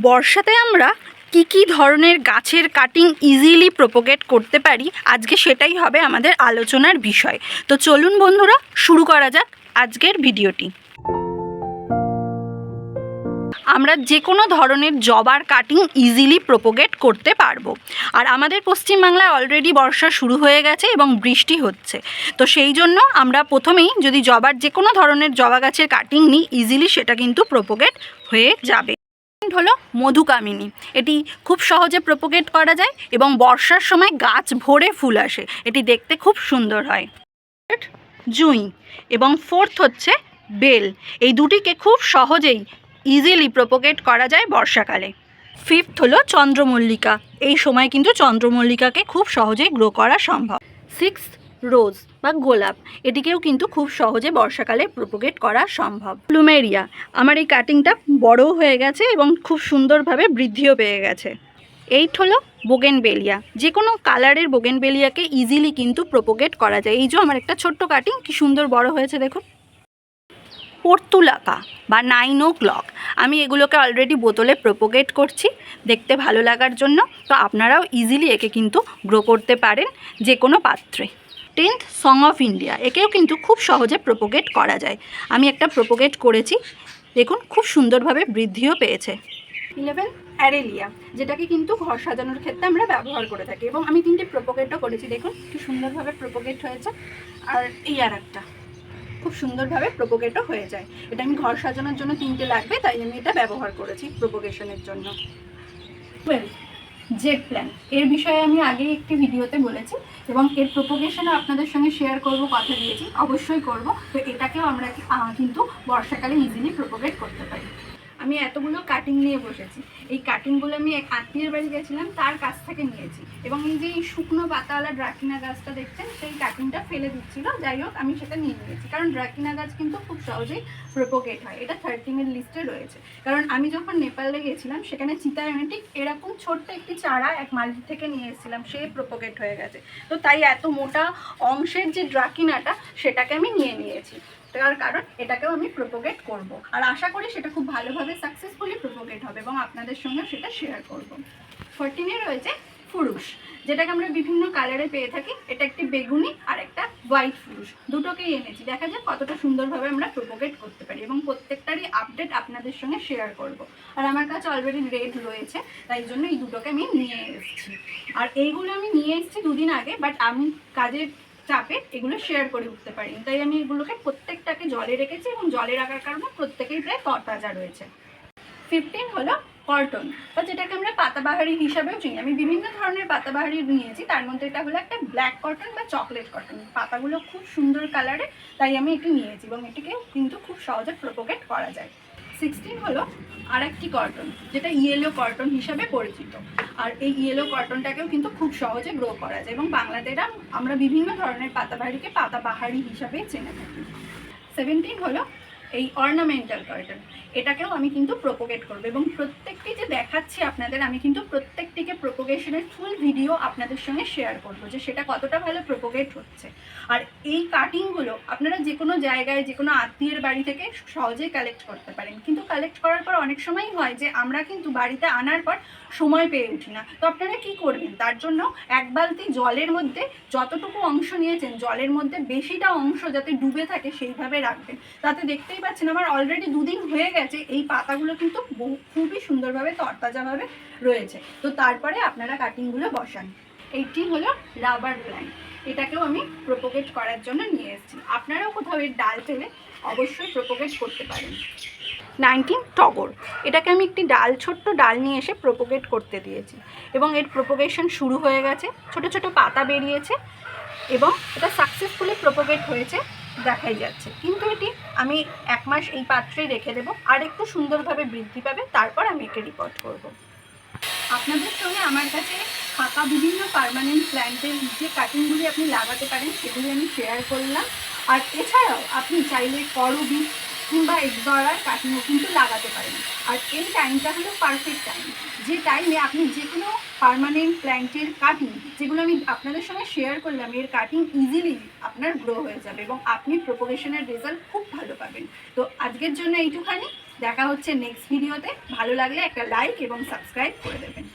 বর্ষাতে আমরা কি কি ধরনের গাছের কাটিং ইজিলি প্রোপোগেট করতে পারি? আজকে সেটাই হবে আমাদের আলোচনার বিষয়। তো চলুন বন্ধুরা, শুরু করা যাক আজকের ভিডিওটি। আমরা যে কোনো ধরনের জবার কাটিং ইজিলি প্রোপোগেট করতে পারব। আর আমাদের পশ্চিমবাংলায় অলরেডি বর্ষা শুরু হয়ে গেছে এবং বৃষ্টি হচ্ছে। তো সেই জন্য আমরা প্রথমেই যদি জবার যে কোনো ধরনের জবা গাছের কাটিং নিই ইজিলি সেটা কিন্তু প্রোপোগেট হয়ে যাবে। হলো মধুকামিনী। এটি খুব সহজে প্রোপোগেট করা যায় এবং বর্ষার সময় গাছ ভরে ফুল আসে। এটি দেখতে খুব সুন্দর হয়। জুঁই এবং ফোর্থ হচ্ছে বেল। এই দুটিকে খুব সহজেই ইজিলি প্রোপোগেট করা যায় বর্ষাকালে। ফিফথ হলো চন্দ্রমল্লিকা। এই সময় কিন্তু চন্দ্রমল্লিকাকে খুব সহজেই গ্রো করা সম্ভব। সিক্স রোজ বা গোলাপ, এটিকেও কিন্তু খুব সহজে বর্ষাকালে প্রোপোগেট করা সম্ভব। প্লুমেরিয়া, আমার এই কাটিংটা বড়ও হয়ে গেছে এবং খুব সুন্দরভাবে বৃদ্ধিও পেয়ে গেছে। এইট হলো বোগেনবেলিয়া যে কোনো কালারের বোগেনবেলিয়াকে ইজিলি কিন্তু প্রোপোগেট করা যায়। এই যে আমার একটা ছোট্ট কাটিং কি সুন্দর বড় হয়েছে দেখুন। পর্তুলাকা বা নাইন ও ক্লক আমি এগুলোকে অলরেডি বোতলে প্রোপোগেট করছি দেখতে ভালো লাগার জন্য। তো আপনারাও ইজিলি একে কিন্তু গ্রো করতে পারেন যে কোনো পাত্রে। টেন্থ সং অফ ইন্ডিয়া একেও কিন্তু খুব সহজে প্রোপোগেট করা যায়। আমি একটা প্রোপোগেট করেছি, দেখুন খুব সুন্দরভাবে বৃদ্ধিও পেয়েছে। ইলেভেন অ্যারেলিয়া যেটাকে কিন্তু ঘর সাজানোর ক্ষেত্রে আমরা ব্যবহার করে থাকি। এবং আমি তিনটে প্রোপোগেটও করেছি, দেখুন কি সুন্দরভাবে প্রোপোগেট হয়েছে। আর এই আর একটা, খুব সুন্দরভাবে প্রোপোগেটও হয়ে যায়। এটা আমি ঘর সাজানোর জন্য তিনটে লাগবে, তাই আমি এটা ব্যবহার করেছি প্রোপোগেশনের জন্য। Twelve Z plan. এর বিষয়ে আমি আগেই একটি ভিডিওতে বলেছি এবং এর প্রোপোগেশনও আপনাদের সঙ্গে শেয়ার করব, কথা দিয়েছি, অবশ্যই করব। তো এটাকেও আমরা কিন্তু বর্ষাকালে ইজিলি প্রোপোগেট করতে পারি। আমি এতগুলো কাটিং নিয়ে বসেছি। এই কাটিংগুলো আমি এক আত্মীয়ের বাড়ি গেছিলাম, তার কাছ থেকে নিয়েছি। এবং এই যে এই শুকনো পাতাওয়ালা ড্রাকিনা গাছটা দেখছেন, সেই কাটিংটা ফেলে দিচ্ছিল। যাই হোক, আমি সেটা নিয়ে নিয়েছি। কারণ ড্রাকিনা গাছ কিন্তু খুব সহজেই প্রোপোগেট হয়। এটা থার্টিনের লিস্টে রয়েছে। কারণ আমি যখন নেপালে গেছিলাম, সেখানে চিতা চিতায়নেটিক এরকম ছোট্ট একটি চারা এক মাল্টি থেকে নিয়ে এসেছিলাম। সে প্রোপোগেট হয়ে গেছে। তো তাই এত মোটা অংশের যে ড্রাকিনাটা সেটাকে আমি নিয়ে নিয়েছি। তার কারণ এটাকেও আমি প্রোপোগেট করব। আর আশা করি সেটা খুব ভালোভাবে সাকসেসফুলি প্রোপোগেট হবে এবং আপনাদের সঙ্গে সেটা শেয়ার করব। ফোরটিনে রয়েছে ফুরুষ, যেটাকে আমরা বিভিন্ন কালারে পেয়ে থাকি। এটা একটি বেগুনি আর একটা হোয়াইট ফুরুষ। দুটোকেই এনেছি। দেখা যাক কতটা সুন্দরভাবে আমরা প্রোপোগেট করতে পারি এবং প্রত্যেকটারই আপডেট আপনাদের সঙ্গে শেয়ার করব। আর আমার কাছে অলরেডি রেড রয়েছে, তাই জন্য এই দুটোকে আমি নিয়ে এসেছি। আর এইগুলো আমি নিয়ে এসেছি দুদিন আগে বাট আমি কাজের চাপে এগুলো শেয়ার করে উঠতে পারিনি তাই আমি এগুলোকে প্রত্যেকটাকে জলে রেখেছি এবং জলে রাখার কারণে প্রত্যেকেই প্রায় তরতাজা রয়েছে। ফিফটিন হলো কটন বা যেটাকে আমরা পাতাবাহারি হিসাবেও চিনি। আমি বিভিন্ন ধরনের পাতাবাহারি নিয়েছি, তার মধ্যে এটা হলো একটা ব্ল্যাক কটন বা চকলেট কটন পাতাগুলো খুব সুন্দর কালারে তাই আমি এটি নিয়েছি এবং এটিকে কিন্তু খুব সহজে প্রোপোগেট করা যায়। সিক্সটিন হলো আরেকটি কটন যেটা ইয়েলো কটন হিসাবে পরিচিত। আর এই ইয়েলো কটনটাকেও কিন্তু খুব সহজে গ্রো করা যায় এবং বাংলাদেশরা আমরা বিভিন্ন ধরনের পাতাবাহারিকে পাতাবাহারি হিসাবে চেনে থাকি। সেভেন্টিন হলো এই অর্নামেন্টাল কটন এটাকেও আমি কিন্তু প্রোপোগেট করব এবং প্রত্যেকটি যে দেখাচ্ছি আপনাদের, আমি কিন্তু প্রত্যেকটিকে প্রোপোগেশনের ফুল ভিডিও আপনাদের সঙ্গে শেয়ার করব যে সেটা কতটা ভালো প্রোপোগেট হচ্ছে। আর এই কাটিংগুলো আপনারা যে কোনো জায়গায় যে কোনো আত্মীয়ের বাড়ি থেকে সহজেই কালেক্ট করতে পারেন। কিন্তু কালেক্ট করার পর অনেক সময় হয় যে, আমরা কিন্তু বাড়িতে আনার পর সময় পেয়ে উঠি না। তো আপনারা কি করবেন? তার জন্য এক বালতি জলের মধ্যে যতটুকু অংশ নিয়েছেন, জলের মধ্যে বেশিটা অংশ যাতে ডুবে থাকে সেইভাবে রাখবেন। তাতে দেখতেই পাচ্ছেন আমার অলরেডি দুদিন হয়ে গেছে, এই পাতাগুলো কিন্তু খুবই সুন্দরভাবে, তরতাজাভাবে রয়েছে। তো তারপরে আপনারা কাটিংগুলো বসান। এইটি হলো রাবার প্ল্যান্ট এটাকেও আমি প্রোপোগেট করার জন্য নিয়ে এসেছি। আপনারাও কোথাও এর ডাল পেলে অবশ্যই প্রোপোগেট করতে পারেন। নাইনটিন টগর। এটাকে আমি একটি ডাল, ছোট্ট ডাল নিয়ে এসে প্রোপোগেট করতে দিয়েছি। এবং এর প্রোপোগেশন শুরু হয়ে গেছে, ছোট ছোট পাতা বেরিয়েছে এবং এটা সাকসেসফুলি প্রোপোগেট হয়েছে, দেখাই যাচ্ছে। কিন্তু এটি আমি এক মাস এই পাত্রেই রেখে দেবো, আর একটু সুন্দরভাবে বৃদ্ধি পাবে, তারপর আমি একে রিপোর্ট করব। আপনাদের সঙ্গে আমার কাছে ফাঁকা বিভিন্ন পারমানেন্ট প্ল্যান্টের যে কাটিংগুলি আপনি লাগাতে পারেন, সেগুলি আমি শেয়ার করলাম। আর এছাড়াও আপনি চাইলে করবি কিংবা একদরার কাটিংও কিন্তু লাগাতে পারেন। আর এই টাইমটা হলো পারফেক্ট টাইম যে টাইমে আপনি যে কোনো পারমানেন্ট প্ল্যান্টের কাটিং যেগুলো আমি আপনাদের সঙ্গে শেয়ার করলাম, এর কাটিং ইজিলি আপনার গ্রো হয়ে যাবে এবং আপনি প্রোপোগেশনের রেজাল্ট খুব ভালো পাবেন। তো আজকের জন্য এইটুখানি। দেখা হচ্ছে নেক্সট ভিডিওতে ভালো লাগলে একটা লাইক এবং সাবস্ক্রাইব করে দেবেন।